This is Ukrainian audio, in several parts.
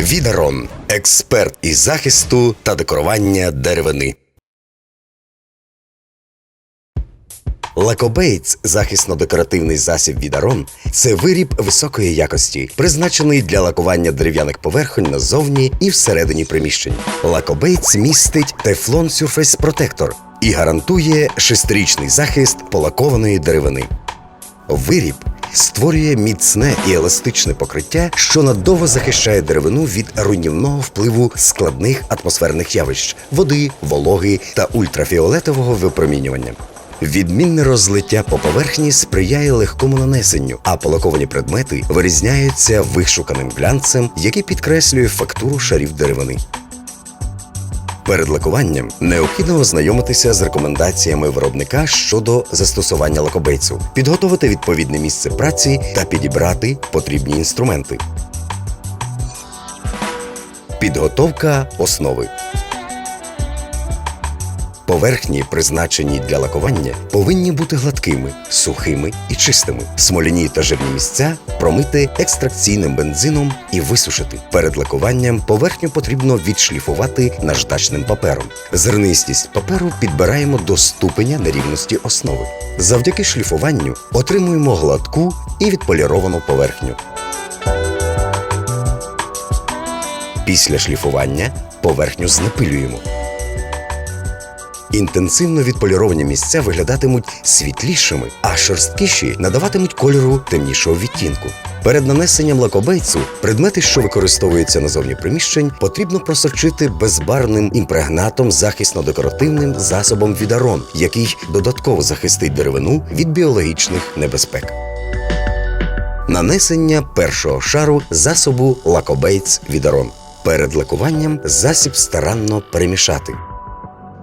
Відарон експерт із захисту та декорування деревини. Лакобейтс захисно-декоративний засіб Відарон це виріб високої якості, призначений для лакування дерев'яних поверхонь назовні і всередині приміщень. Лакобейтс містить Teflon Surface Protector і гарантує шестирічний захист полакованої деревини. Виріб створює міцне і еластичне покриття, що надовго захищає деревину від руйнівного впливу складних атмосферних явищ води, вологи та ультрафіолетового випромінювання. Відмінне розлиття по поверхні сприяє легкому нанесенню, а полаковані предмети вирізняються вишуканим глянцем, який підкреслює фактуру шарів деревини. Перед лакуванням необхідно ознайомитися з рекомендаціями виробника щодо застосування лакобейцю, підготувати відповідне місце праці та підібрати потрібні інструменти. Підготовка основи. Поверхні, призначені для лакування, повинні бути гладкими, сухими і чистими. Смоляні та жирні місця промити екстракційним бензином і висушити. Перед лакуванням поверхню потрібно відшліфувати наждачним папером. Зернистість паперу підбираємо до ступеня нерівності основи. Завдяки шліфуванню отримуємо гладку і відполіровану поверхню. Після шліфування поверхню знепилюємо. Інтенсивно відполіровані місця виглядатимуть світлішими, а шорсткіші надаватимуть кольору темнішого відтінку. Перед нанесенням лакобейцу предмети, що використовуються назовні приміщень, потрібно просочити безбарвним імпрегнатом захисно-декоративним засобом Відарон, який додатково захистить деревину від біологічних небезпек. Нанесення першого шару засобу лакобейц Відарон. Перед лакуванням засіб старанно перемішати.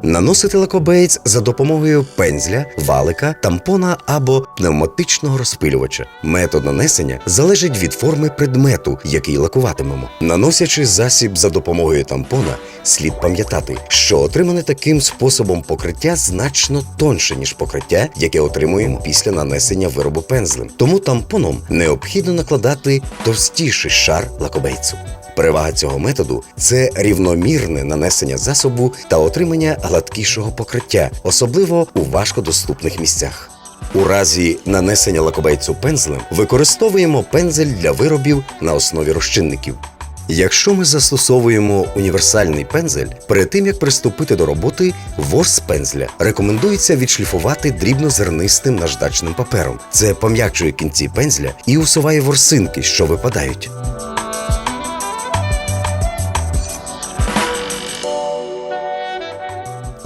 Наносити лакобеєць за допомогою пензля, валика, тампона або пневматичного розпилювача. Метод нанесення залежить від форми предмету, який лакуватимемо. Наносячи засіб за допомогою тампона, слід пам'ятати, що отримане таким способом покриття значно тонше, ніж покриття, яке отримуємо після нанесення виробу пензлем. Тому тампоном необхідно накладати товстіший шар лакобейцу. Перевага цього методу це рівномірне нанесення засобу та отримання гладкішого покриття, особливо у важкодоступних місцях. У разі нанесення лакобейцю пензлем використовуємо пензель для виробів на основі розчинників. Якщо ми застосовуємо універсальний пензель, перед тим як приступити до роботи, ворс пензля рекомендується відшліфувати дрібнозернистим наждачним папером. Це пом'якчує кінці пензля і усуває ворсинки, що випадають.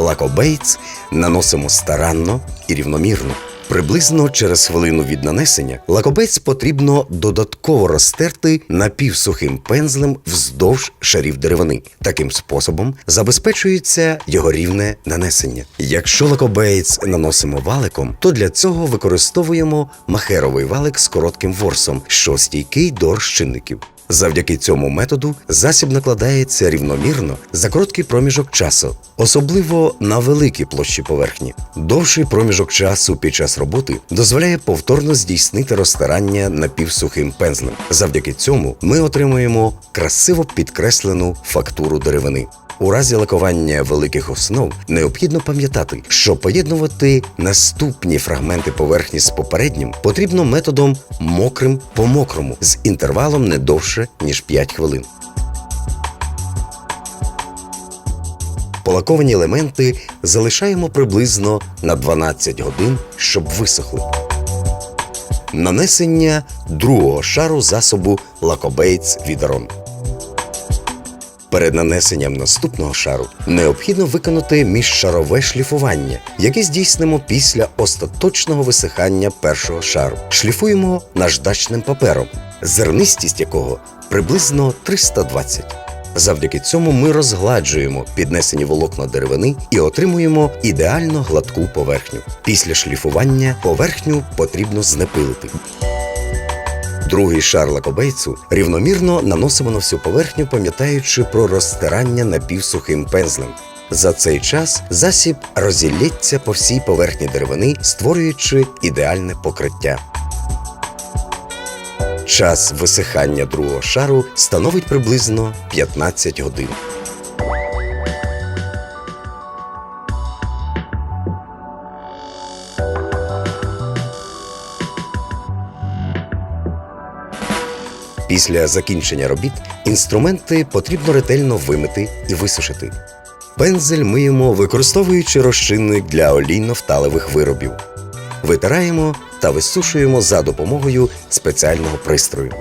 Лакобейтс наносимо старанно і рівномірно. Приблизно через хвилину від нанесення лакобець потрібно додатково розтерти напівсухим пензлем вздовж шарів деревини. Таким способом забезпечується його рівне нанесення. Якщо лакобеєць наносимо валиком, то для цього використовуємо махеровий валик з коротким ворсом, що стійкий до розчинників. Завдяки цьому методу засіб накладається рівномірно за короткий проміжок часу, особливо на великі площі поверхні. Довший проміжок часу під час роботи дозволяє повторно здійснити розтирання напівсухим пензлем. Завдяки цьому ми отримуємо красиво підкреслену фактуру деревини. У разі лакування великих основ необхідно пам'ятати, що поєднувати наступні фрагменти поверхні з попереднім потрібно методом мокрим по мокрому з інтервалом не довше ніж 5 хвилин. Полаковані елементи залишаємо приблизно на 12 годин, щоб висохли. Нанесення другого шару засобу лакобейтс Відарон. Перед нанесенням наступного шару необхідно виконати міжшарове шліфування, яке здійснимо після остаточного висихання першого шару. Шліфуємо наждачним папером, зернистість якого приблизно 320. Завдяки цьому ми розгладжуємо піднесені волокна деревини і отримуємо ідеально гладку поверхню. Після шліфування поверхню потрібно знепилити. Другий шар лакобейцу рівномірно наносимо на всю поверхню, пам'ятаючи про розтирання напівсухим пензлем. За цей час засіб розілється по всій поверхні деревини, створюючи ідеальне покриття. Час висихання другого шару становить приблизно 15 годин. Після закінчення робіт інструменти потрібно ретельно вимити і висушити. Пензель миємо, використовуючи розчинник для олійно-вталевих виробів. Витираємо та висушуємо за допомогою спеціального пристрою.